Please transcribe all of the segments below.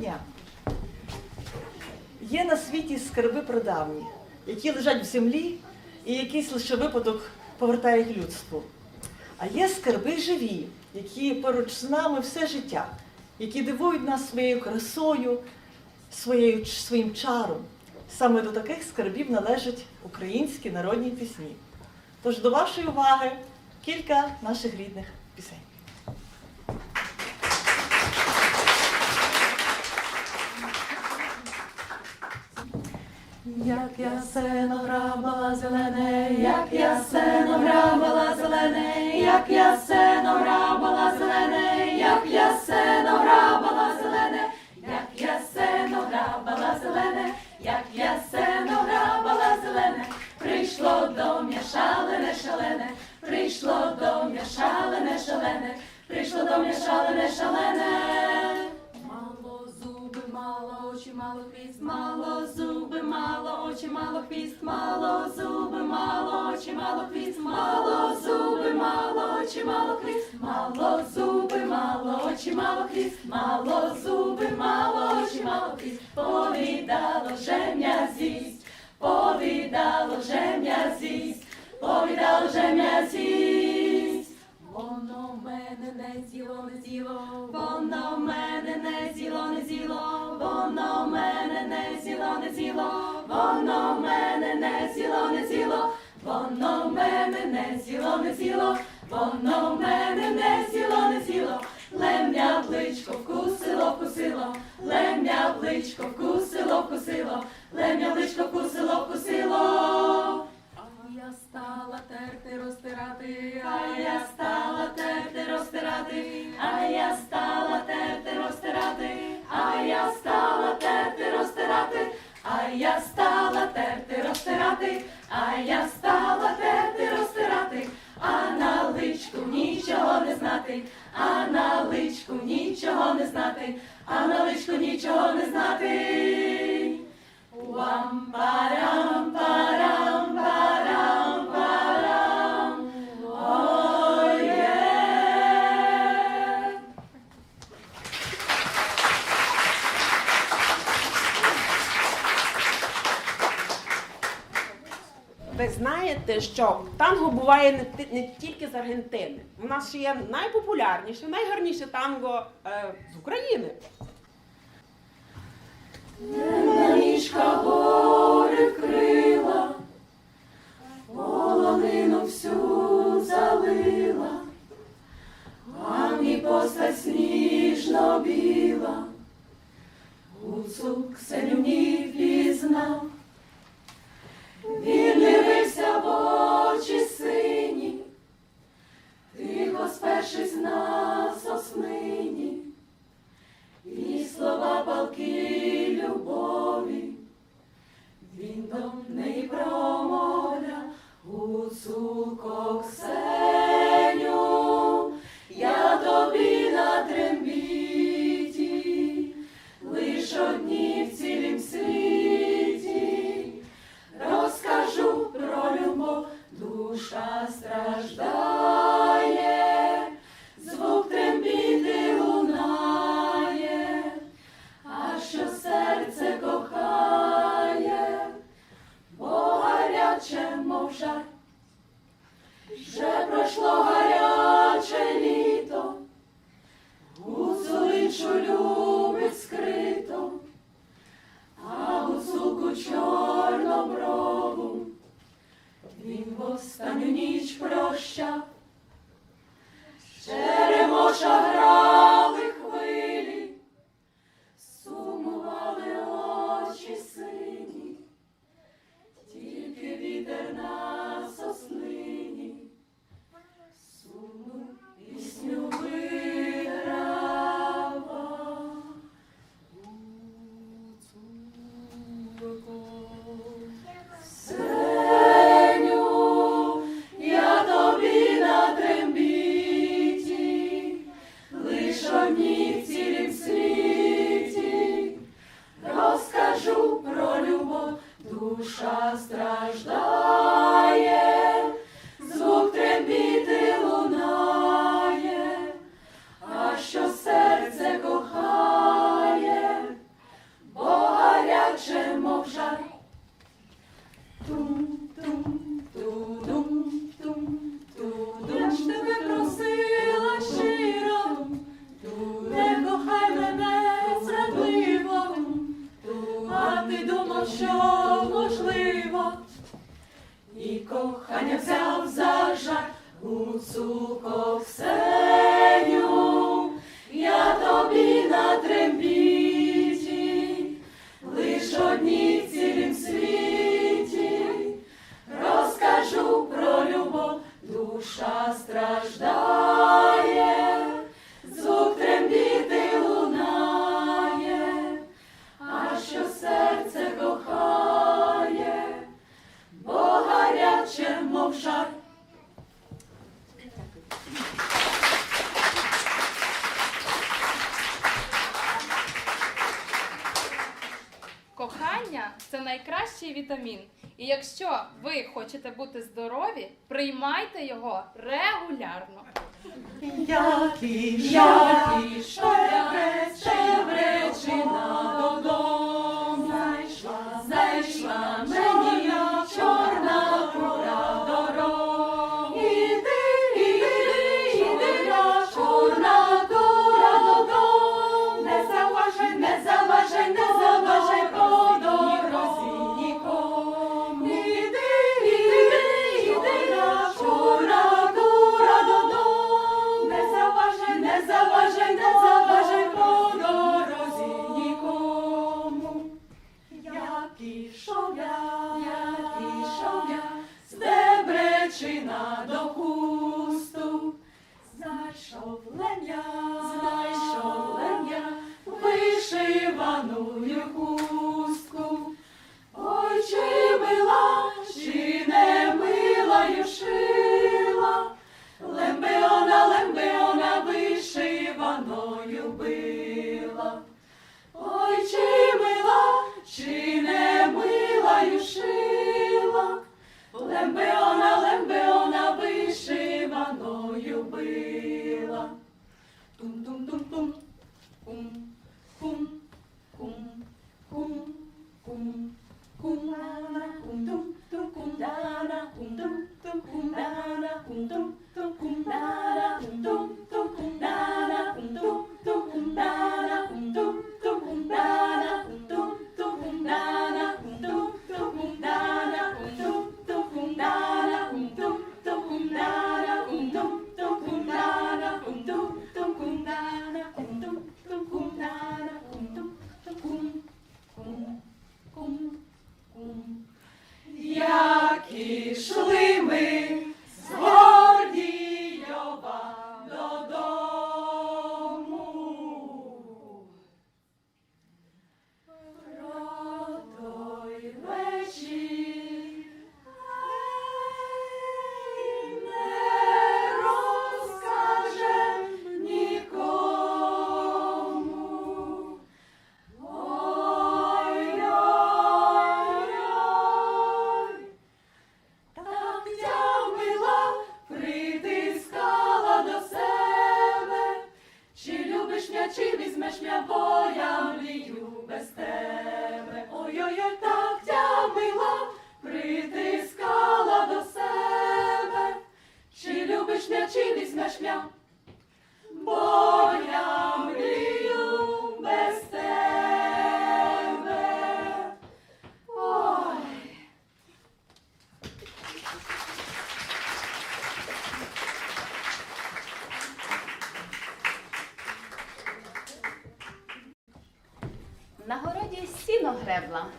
Дня! Є на світі скарби прадавні, які лежать в землі і якийсь лише випадок повертає їх людству. А є скарби живі, які поруч з нами все життя, які дивують нас своєю красою, своєю, своїм чаром. Саме до таких скарбів належать українські народні пісні. Тож до вашої уваги кілька наших рідних пісень. Як я сено грабала зелене, як я сено грабала зелене, як я сено грабала зелене, як я сено грабала зелене, як я сено грабала зелене, як я сено грабала зелене, прийшло до м'я шалене прийшло до м'я шалене прийшло до м'я шалене шалене. Мало очі, мало хвіст, мало зуби, мало очі, мало хвіст, мало зуби, мало очі, мало хвіст, мало зуби, мало очі, мало хвіст, мало зуби, мало очі, мало хвіст, мало зуби, мало очі, мало хвіст, повідало жем'я зість, повідало жем'я зість, повідало жем'я зість. Воно мене не з'їло, не з'їло, воно мене не з'їло, не воно мене не з'їло, не з'їло, воно мене не з'їло, не з'їло, воно мене не з'їло, не з'їло, воно мене не з'їло, не з'їло, лем'я вличко вкусило, вкусило, лем'я вличко вкусило, вкусило, лем'я вличко вкусило, вкусило. Я стала терти розтирати, а я стала терти розтирати, а я стала терти розтирати, а я стала терти розтирати, а я стала терти розтирати, а я стала терти розтирати, а на личку нічого не знати, а на личку нічого не знати, а на личку нічого не знати. Уам знаєте, що танго буває не, не тільки з Аргентини. У нас ще є найпопулярніше, найгарніше танго е, з України. Гуцулко Ксеню, найкращий вітамін. І якщо ви хочете бути здорові, приймайте його регулярно. Який, який, шебреч, шебречина, 红。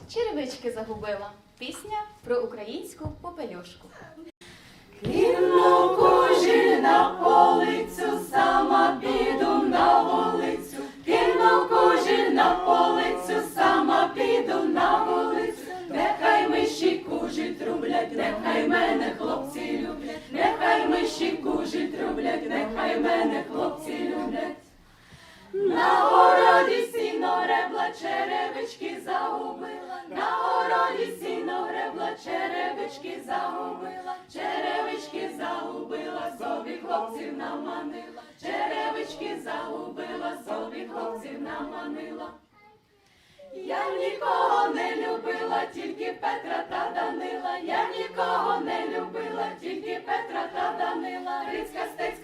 черевички загубила. Пісня про українську попелюшку. Кінно кожі на полицю, сама піду на вулицю, кінно кожі на полицю, сама піду на вулицю, нехай миші кужить рублять, нехай мене хлопці люблять, нехай миші кужить рублять, нехай мене хлопці люблять. На городі сіно ребла черевички загубила, на городі сіно ребла черевички загубила, черевички загубила, собі хлопців наманила, черевички загубила, собі хлопців наманила. Я нікого не любила, тільки Петра та Данила, я нікого не любила, тільки Петра та Данила, Рицька стецька.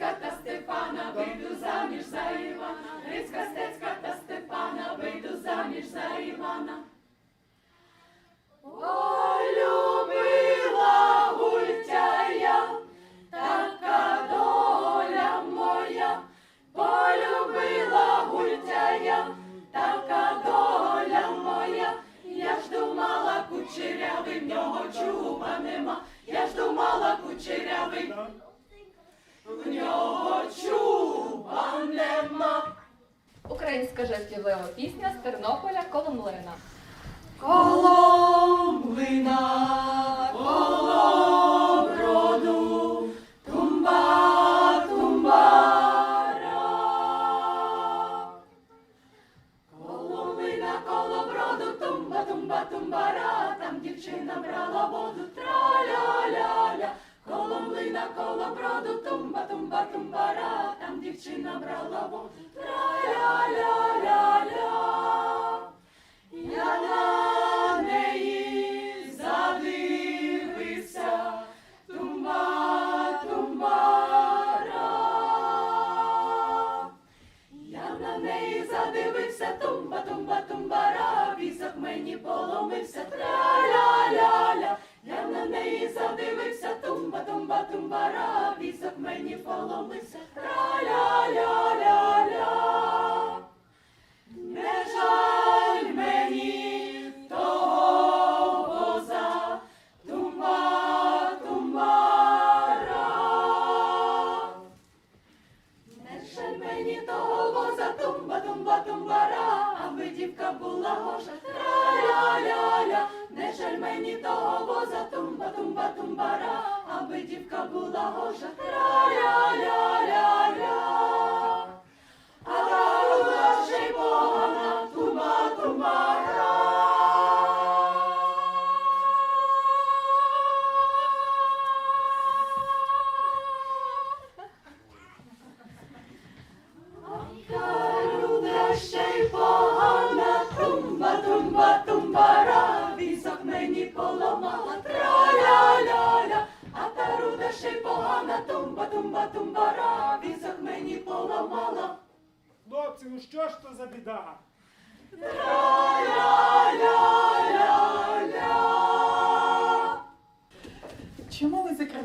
pra lobo, pra бомбара, аби дівка була гожа.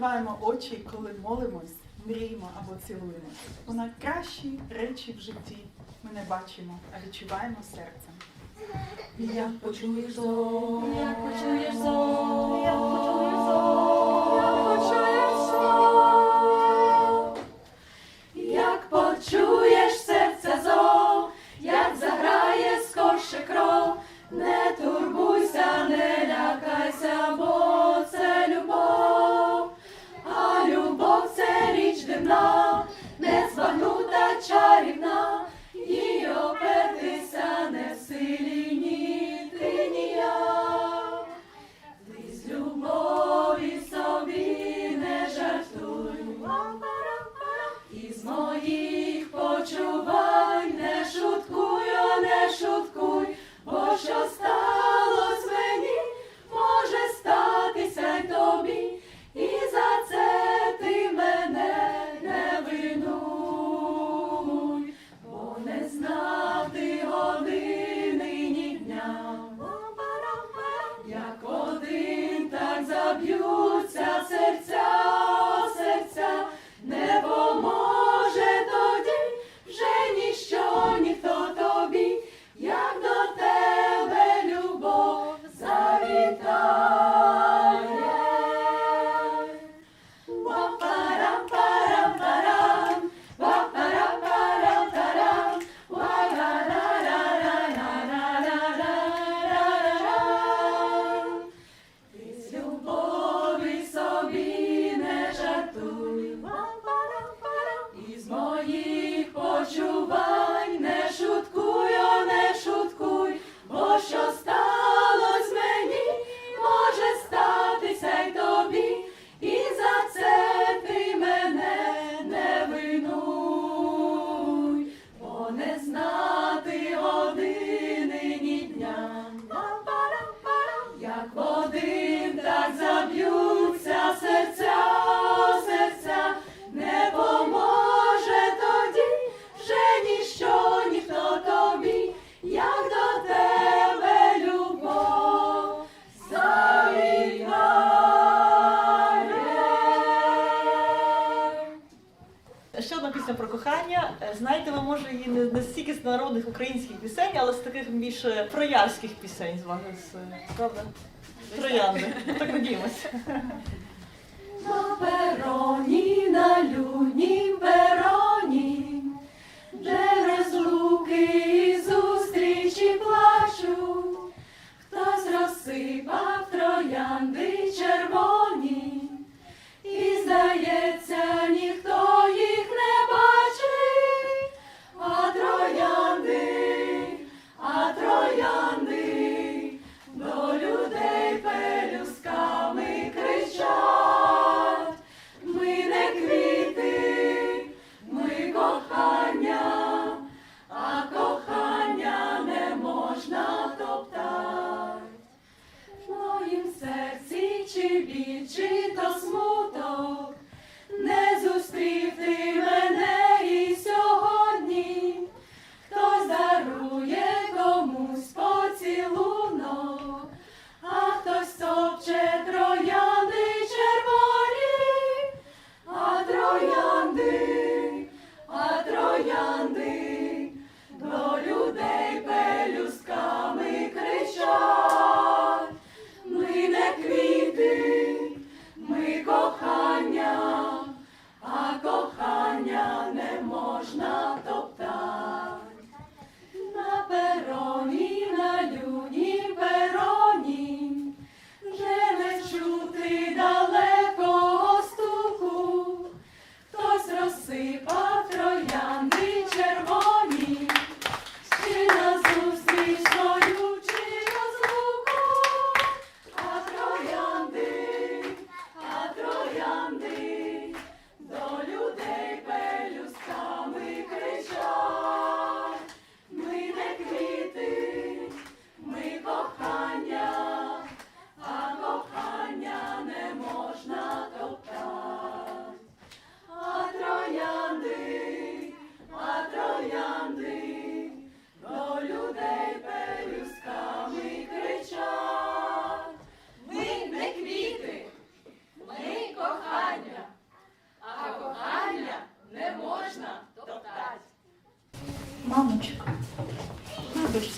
закриваємо очі, коли молимось, мріємо або цілуємо. У найкращі речі в житті ми не бачимо, а відчуваємо серцем. Як почуєш зло, як почуєш зло, як почуєш зло, як почуєш зло. Joe. ще одна пісня про кохання. Е, знаєте, ви може її не, не стільки з народних українських пісень, але з таких більш е, троярських пісень з вами. Е, правда? Троянди. Так надіємося. На пероні, на люні пероні, де розлуки і зустрічі плачуть, хтось розсипав троянди червоні.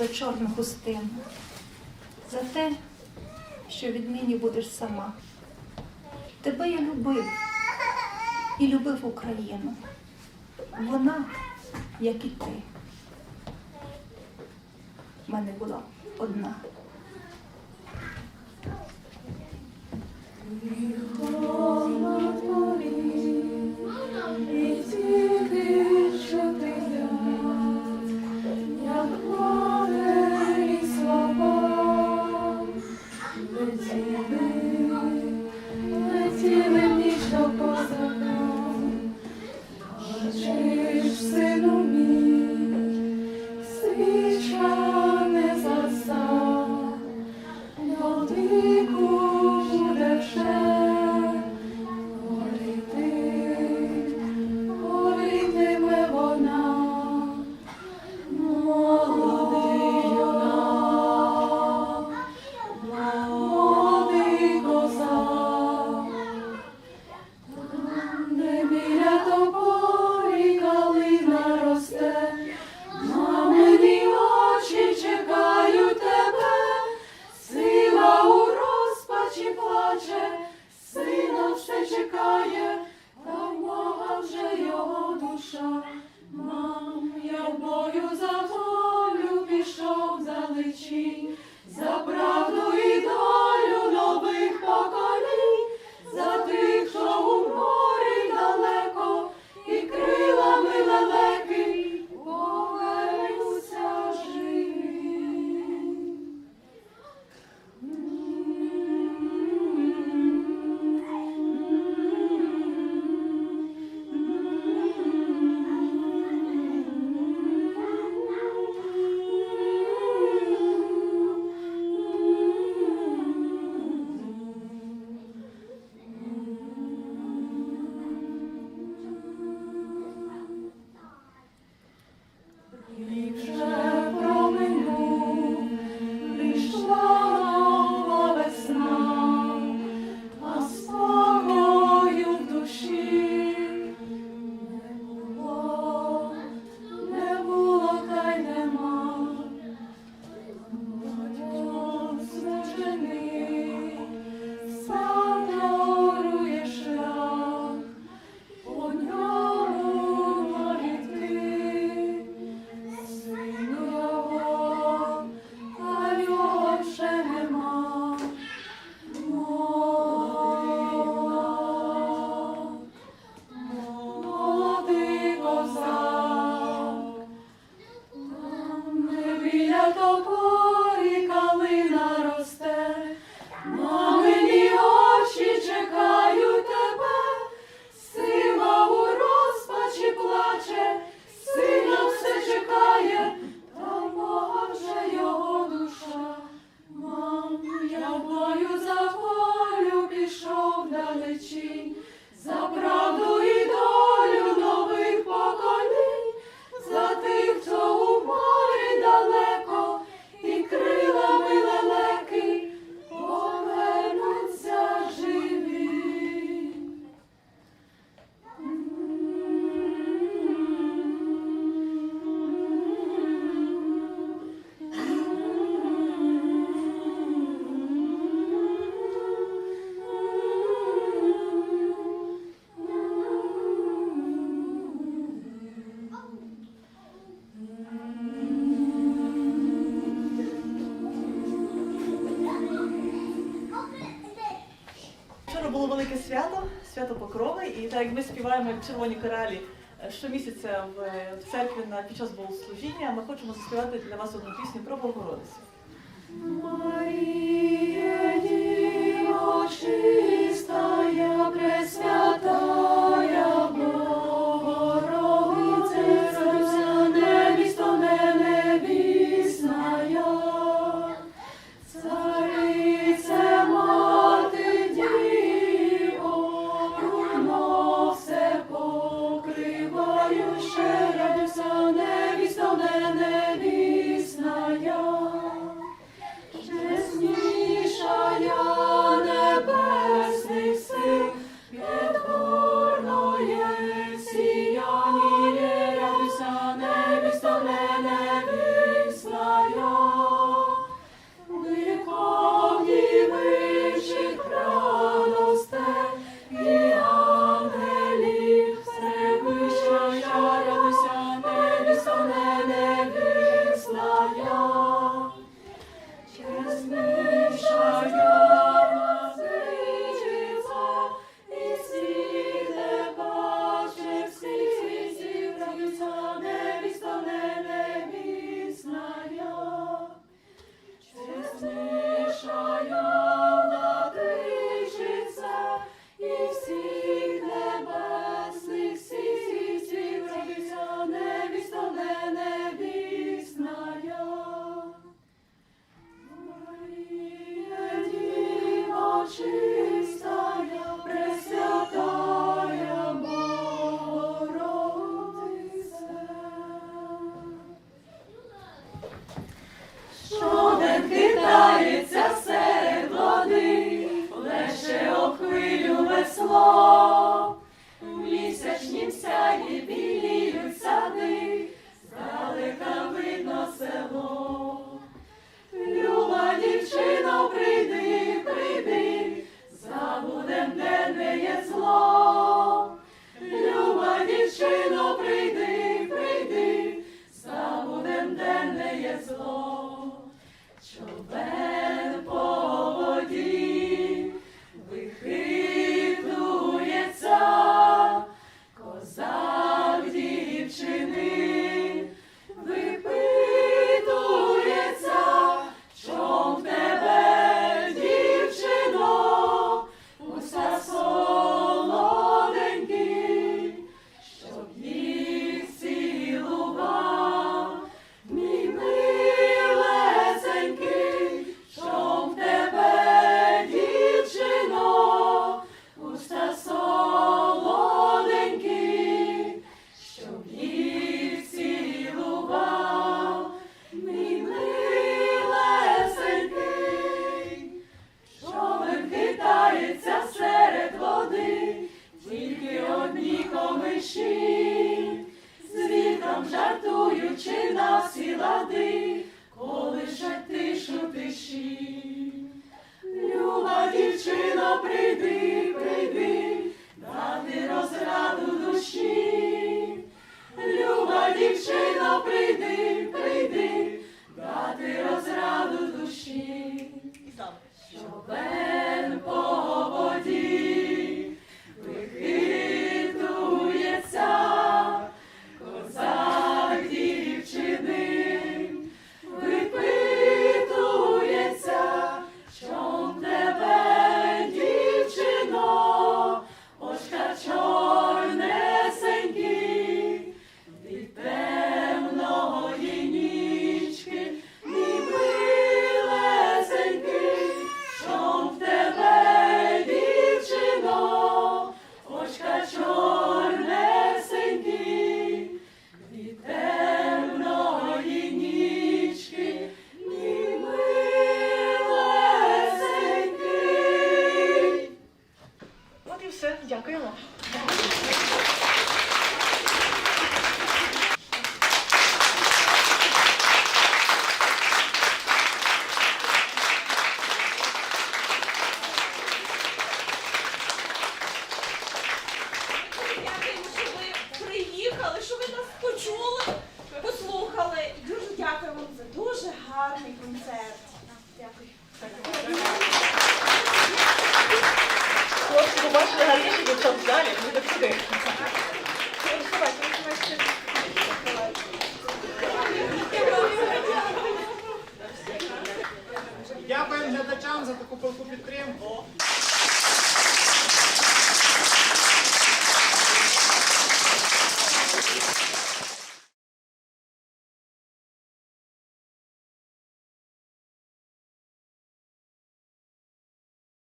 за чорну хустину, за те, що віднині будеш сама. Тебе я любив і любив Україну. Вона, як і ти, в мене була одна. Oh, ми співаємо червоні коралі е, щомісяця в е, церкві на під час богослужіння. Ми хочемо заспівати для вас одну пісню про Богородицю.